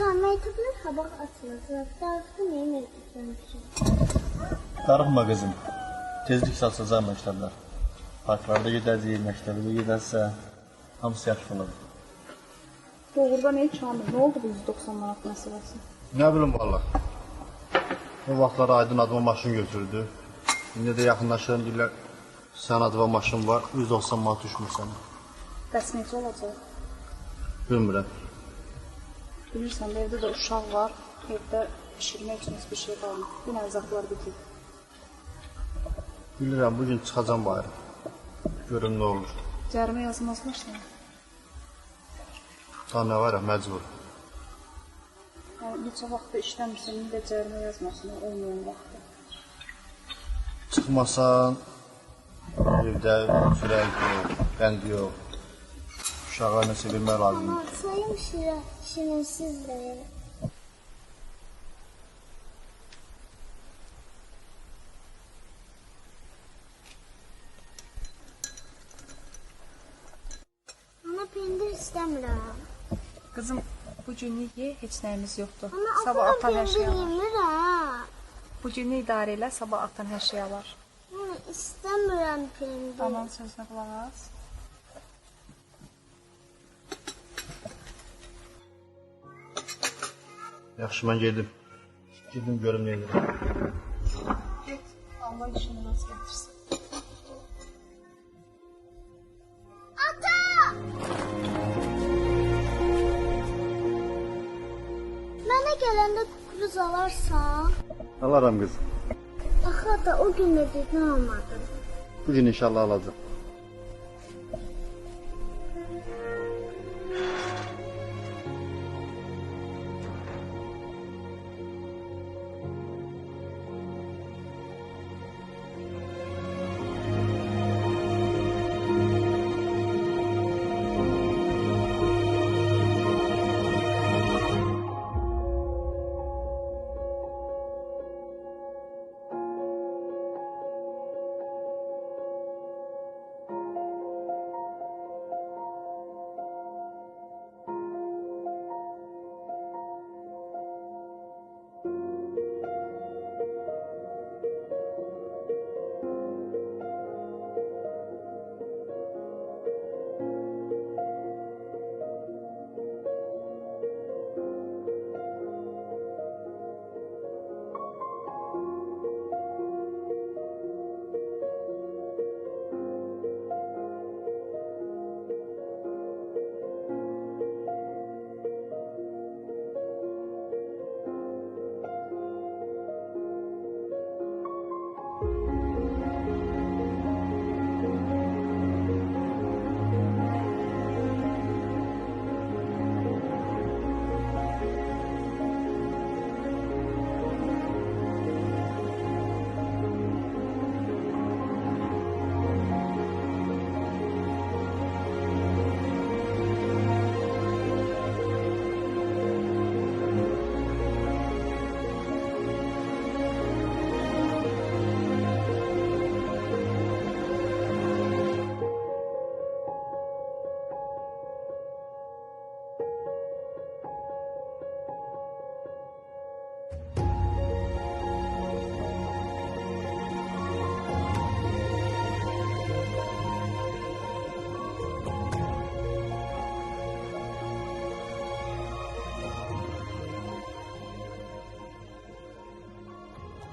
Məktəblər sabah açılacaq. Dərsdə nə məktəbləmişəm? Darıxma qızım. Tezliklə açılacaq məktəblər. Parklarda gedəcəyik, məktəbə də gedərsə, hamısı yaxşı olar. Doğrudan ey Kamil, nə oldu bu 190 manat məsələsi? Ne bileyim valla. O vaxtlar Aydın adıma maşın götürdü. İndi də yaxınlaşıram deyirlər, sən adıma maşın var, 190 manat düşmür sənə. Bəs necə olacaq? Bilmirəm. Bilirsən, evdə də uşaq var, evdə pişirmək üçün heç bir şey qalmır. Bu ərzaqlar bitir. Bilirəm, bugün çıxacam bayıra. Görüm nə olur. Cərimə yazmazlar sənə. Daha nə var məcbur. Yəni neçə vaxtda işləmirsən, indi də cərimə yazmasın olmayan vaxtda. Çıxmasan, evdə sürək yox, qənd yox. Uşağa nəsə bilmək lazımdır. Ama sayım şirin, şirinsizdir. Ana pendir istəmirəm. Qızım, bu günlük ye, heç nəyimiz yoxdur. Ana Sabah atan hər şey alır. yemir ha. Bu günlük idarə elə, sabah atan hər şey alar. Ana istəmirəm pendir. Anan sözünə qulaq as. Yaxşı, mən gedim. Gedim görüm nə edirəm. Get, Allah işini rast gətirsin. Ata! Mənə gələndə kukuruz alarsan? Alaram qız. Axı da o gün də dedin almadın. Bugün inşallah alacağım.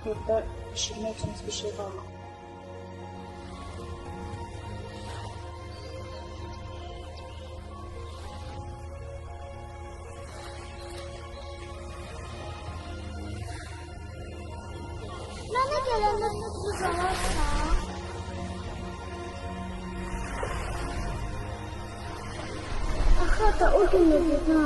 Evdə pişirmək üçün heç bir şey qalmır. Mənə gələndə kukuruz alarsan? Axı da o gün də dedin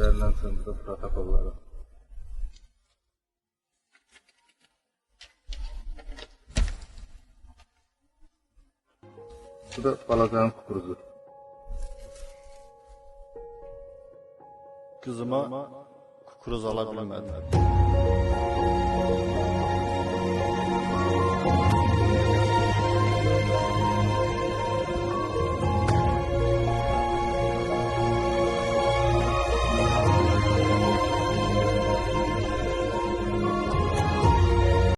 üzerinden sınırsız protokolları. Bu da balacağın kukuruzu. Kızıma kukuruz alabilmedim.